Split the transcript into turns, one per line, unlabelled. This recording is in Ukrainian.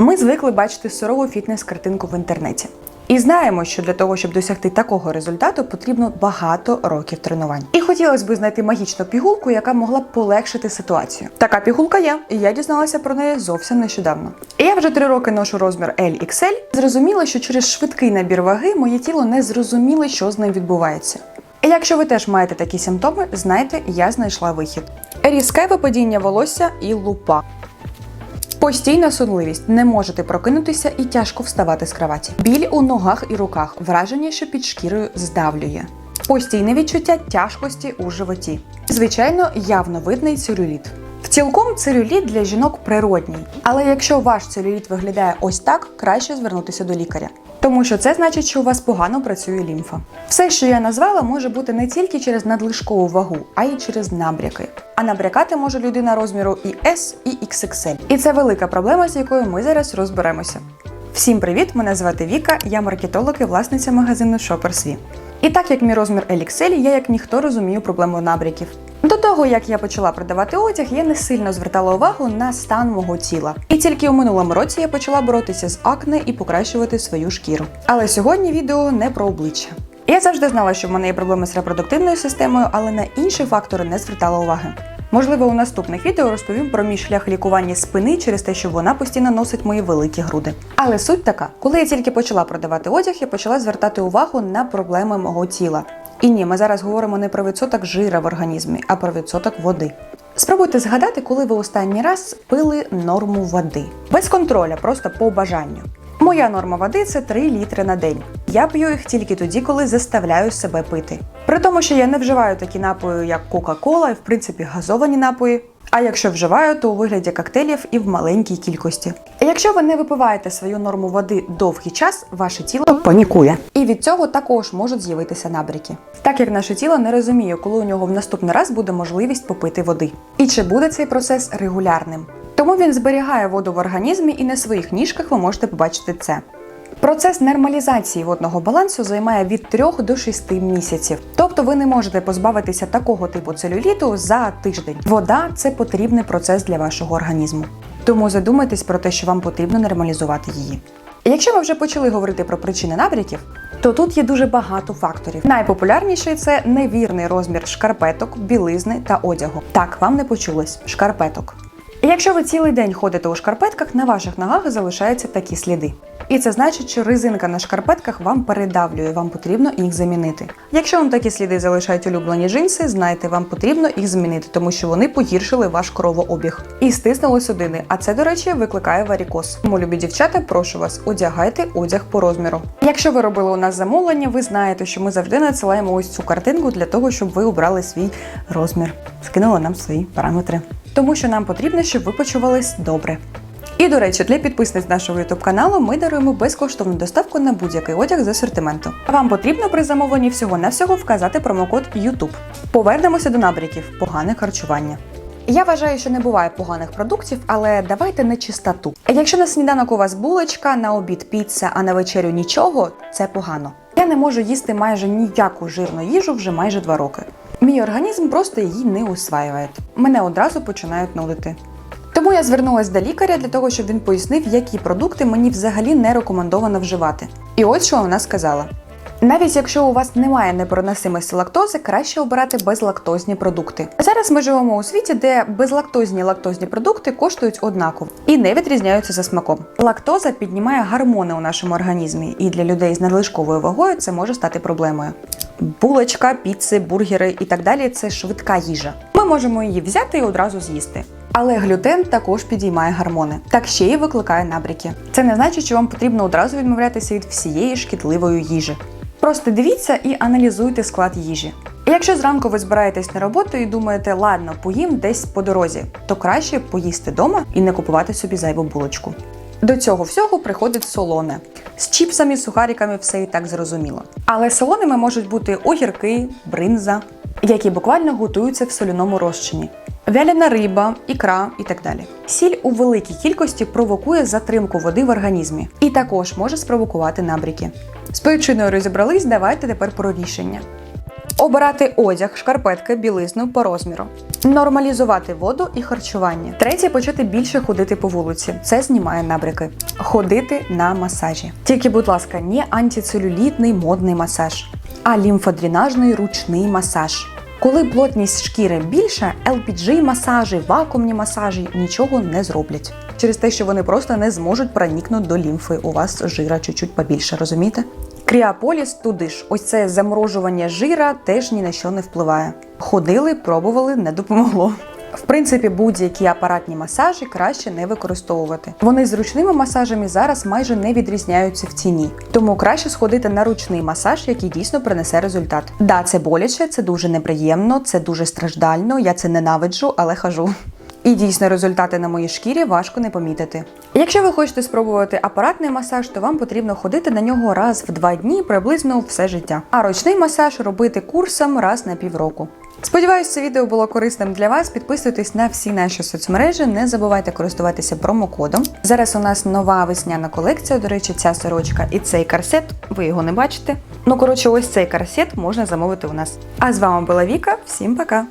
Ми звикли бачити сурову фітнес-картинку в інтернеті. І знаємо, що для того, щоб досягти такого результату, потрібно багато років тренувань. І хотілося б знайти магічну пігулку, яка могла б полегшити ситуацію. Така пігулка є, і я дізналася про неї зовсім нещодавно. Я вже три роки ношу розмір LXL. Зрозуміла, що через швидкий набір ваги моє тіло не зрозуміло, що з ним відбувається. І якщо ви теж маєте такі симптоми, знайте, я знайшла вихід. Різке випадіння волосся і лупа. Постійна сонливість, не можете прокинутися і тяжко вставати з кроваті. Біль у ногах і руках, враження, що під шкірою здавлює. Постійне відчуття тяжкості у животі. Звичайно, явно видний целюліт. Цілком целюліт для жінок природній, але якщо ваш целюліт виглядає ось так, краще звернутися до лікаря. Тому що це значить, що у вас погано працює лімфа. Все, що я назвала, може бути не тільки через надлишкову вагу, а й через набряки. А набрякати може людина розміру і S, і XXL. І це велика проблема, з якою ми зараз розберемося. Всім привіт! Мене звати Віка, я маркетолог і власниця магазину ShoppersV. І так як мій розмір LXL, я як ніхто розумію проблему набряків. До того, як я почала продавати одяг, я не сильно звертала увагу на стан мого тіла. І тільки у минулому році я почала боротися з акне і покращувати свою шкіру. Але сьогодні відео не про обличчя. Я завжди знала, що в мене є проблеми з репродуктивною системою, але на інші фактори не звертала уваги. Можливо, у наступних відео розповім про мій шлях лікування спини через те, що вона постійно носить мої великі груди. Але суть така, коли я тільки почала продавати одяг, я почала звертати увагу на проблеми мого тіла. І ні, ми зараз говоримо не про відсоток жира в організмі, а про відсоток води. Спробуйте згадати, коли ви останній раз пили норму води. Без контроля, просто по бажанню. Моя норма води це 3 літри на день. Я п'ю їх тільки тоді, коли заставляю себе пити. При тому, що я не вживаю такі напої, як Кока-Кола і в принципі газовані напої. А якщо вживаю, то у вигляді коктейлів і в маленькій кількості. Якщо ви не випиваєте свою норму води довгий час, ваше тіло панікує. І від цього також можуть з'явитися набряки. Так як наше тіло не розуміє, коли у нього в наступний раз буде можливість попити води. І чи буде цей процес регулярним? Тому він зберігає воду в організмі і на своїх ніжках ви можете побачити це. Процес нормалізації водного балансу займає від 3 до 6 місяців. Тобто ви не можете позбавитися такого типу целюліту за тиждень. Вода це потрібний процес для вашого організму. Тому задумайтесь про те, що вам потрібно нормалізувати її. Якщо ви вже почали говорити про причини набряків, то тут є дуже багато факторів. Найпопулярніший це невірний розмір шкарпеток, білизни та одягу. Так, вам не почулось шкарпеток. Якщо ви цілий день ходите у шкарпетках, на ваших ногах залишаються такі сліди. І це значить, що резинка на шкарпетках вам передавлює, вам потрібно їх замінити. Якщо вам такі сліди залишають улюблені джинси, знайте, вам потрібно їх змінити, тому що вони погіршили ваш кровообіг і стиснули судини. А це, до речі, викликає варікоз. Тому, любі дівчата, прошу вас, одягайте одяг по розміру. Якщо ви робили у нас замовлення, ви знаєте, що ми завжди надсилаємо ось цю картинку для того, щоб ви обрали свій розмір, скинули нам свої параметри. Тому що нам потрібно, щоб ви почувались добре. До речі, для підписниць нашого youtube каналу ми даруємо безкоштовну доставку на будь-який одяг з асортименту. Вам потрібно при замовленні всього-навсього вказати промокод YouTube. Повернемося до набряків погане харчування. Я вважаю, що не буває поганих продуктів, але давайте на чистоту. Якщо на сніданок у вас булочка, на обід піца, а на вечерю нічого, це погано. Я не можу їсти майже ніяку жирну їжу вже майже два роки. Мій організм просто її не усваює. Мене одразу починають нудити. Тому я звернулася до лікаря для того, щоб він пояснив, які продукти мені взагалі не рекомендовано вживати. І ось що вона сказала: навіть якщо у вас немає непереносимості лактози, краще обирати безлактозні продукти. Зараз ми живемо у світі, де безлактозні лактозні продукти коштують однаково і не відрізняються за смаком. Лактоза піднімає гормони у нашому організмі, і для людей з надлишковою вагою це може стати проблемою. Булочка, піци, бургери і так далі це швидка їжа. Ми можемо її взяти і одразу з'їсти. Але глютен також підіймає гормони, так ще й викликає набряки. Це не значить, що вам потрібно одразу відмовлятися від всієї шкідливої їжі. Просто дивіться і аналізуйте склад їжі. Якщо зранку ви збираєтесь на роботу і думаєте, ладно, поїм десь по дорозі, то краще поїсти вдома і не купувати собі зайву булочку. До цього всього приходить солоне. З чіпсами, сухариками все і так зрозуміло. Але солоними можуть бути огірки, бринза, які буквально готуються в соляному розчині. Вяляна риба, ікра і так далі. Сіль у великій кількості провокує затримку води в організмі і також може спровокувати набряки. З причиною розібрались, давайте тепер про рішення. Обирати одяг, шкарпетки, білизну по розміру. Нормалізувати воду і харчування. Третє почати більше ходити по вулиці. Це знімає набряки. Ходити на масажі. Тільки, будь ласка, не антицелюлітний модний масаж, а лімфодренажний ручний масаж. Коли плотність шкіри більша, LPG масажі, вакуумні масажі нічого не зроблять. Через те, що вони просто не зможуть проникнути до лімфи. У вас жира чуть-чуть побільше, розумієте? Кріаполіс туди ж. Ось це заморожування жира теж ні на що не впливає. Ходили, пробували, не допомогло. В принципі, будь-які апаратні масажі краще не використовувати. Вони з ручними масажами зараз майже не відрізняються в ціні, тому краще сходити на ручний масаж, який дійсно принесе результат. Да, це боляче, це дуже неприємно, це дуже страждально. Я це ненавиджу, але хожу. І дійсно результати на моїй шкірі важко не помітити. Якщо ви хочете спробувати апаратний масаж, то вам потрібно ходити на нього раз в два дні приблизно все життя. А ручний масаж робити курсом раз на півроку. Сподіваюсь, це відео було корисним для вас. Підписуйтесь на всі наші соцмережі. Не забувайте користуватися промокодом. Зараз у нас нова весняна колекція. До речі, ця сорочка і цей корсет. Ви його не бачите. Ну коротше, ось цей корсет можна замовити у нас. А з вами була Віка. Всім пока!